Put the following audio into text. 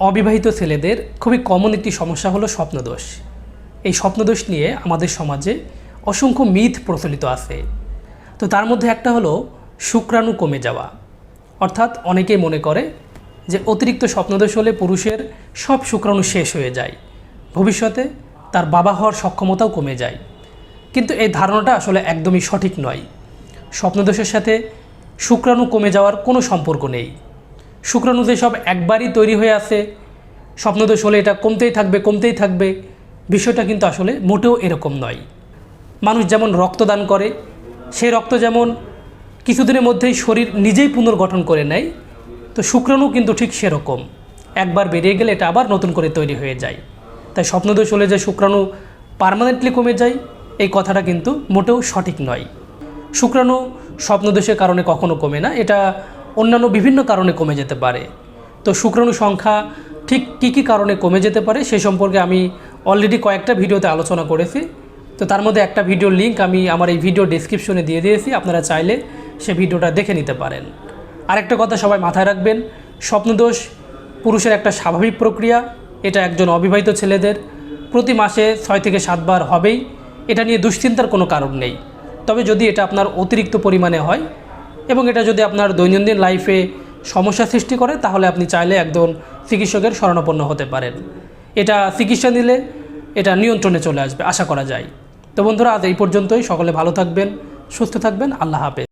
অবিবাহিত ছেলেদের খুবই কমন একটি সমস্যা হলো স্বপ্নদোষ। এই স্বপ্নদোষ নিয়ে আমাদের সমাজে অসংখ্য মিথ প্রচলিত আছে। তো তার মধ্যে একটা হলো শুক্রাণু কমে যাওয়া। অর্থাৎ অনেকেই মনে করে যে অতিরিক্ত স্বপ্নদোষ হলে পুরুষের সব শুক্রাণু শেষ হয়ে যায়। ভবিষ্যতে তার বাবা হওয়ার সক্ষমতাও কমে যায়। কিন্তু এই ধারণাটা আসলে একদমই সঠিক নয়। স্বপ্নদোষের সাথে শুক্রাণু কমে যাওয়ার কোনো সম্পর্ক নেই। শুক্রাণু যেসব একবারই তৈরি হয়ে আছে, স্বপ্নদোষ হলে এটা কমতেই থাকবে কমতেই থাকবে, বিষয়টা কিন্তু আসলে মোটেও এরকম নয়। মানুষ যেমন রক্তদান করে, সেই রক্ত যেমন কিছুদিনের মধ্যেই শরীর নিজেই পুনর্গঠন করে নেয়, তো শুক্রাণু কিন্তু ঠিক সেরকম। একবার বেরিয়ে গেলে এটা আবার নতুন করে তৈরি হয়ে যায়। তাই স্বপ্নদোষ হলে যে শুক্রাণু পার্মানেন্টলি কমে যায়, এই কথাটা কিন্তু মোটেও সঠিক নয়। শুক্রাণু স্বপ্নদোষের কারণে কখনো কমে না, এটা অন্যান্য বিভিন্ন কারণে কমে যেতে পারে। তো শুক্রাণু সংখ্যা ঠিক কী কী কারণে কমে যেতে পারে সে সম্পর্কে আমি অলরেডি কয়েকটা ভিডিওতে আলোচনা করেছি। তো তার মধ্যে একটা ভিডিও লিঙ্ক আমি আমার এই ভিডিও ডেসক্রিপশনে দিয়ে দিয়েছি, আপনারা চাইলে সে ভিডিওটা দেখে নিতে পারেন। আরেকটা কথা সবাই মাথায় রাখবেন, স্বপ্নদোষ পুরুষের একটা স্বাভাবিক প্রক্রিয়া, এটা একজন অবিবাহিত ছেলেদের, প্রতি মাসে ছয় থেকে সাতবার হবেই, এটা নিয়ে দুশ্চিন্তার কোনো কারণ নেই। তবে যদি এটা আপনার অতিরিক্ত পরিমাণে হয় এবং এটা যদি আপনার দৈনন্দিন লাইফে সমস্যা সৃষ্টি করে, তাহলে আপনি চাইলে একজন চিকিৎসকের শরণাপন্ন হতে পারেন। এটা চিকিৎসা নিলে এটা নিয়ন্ত্রণে চলে আসবে, আশা করা যায়। তো বন্ধুরা, আজ এই পর্যন্তই। সকলে ভালো থাকবেন, সুস্থ থাকবেন। আল্লাহ হাফেজ।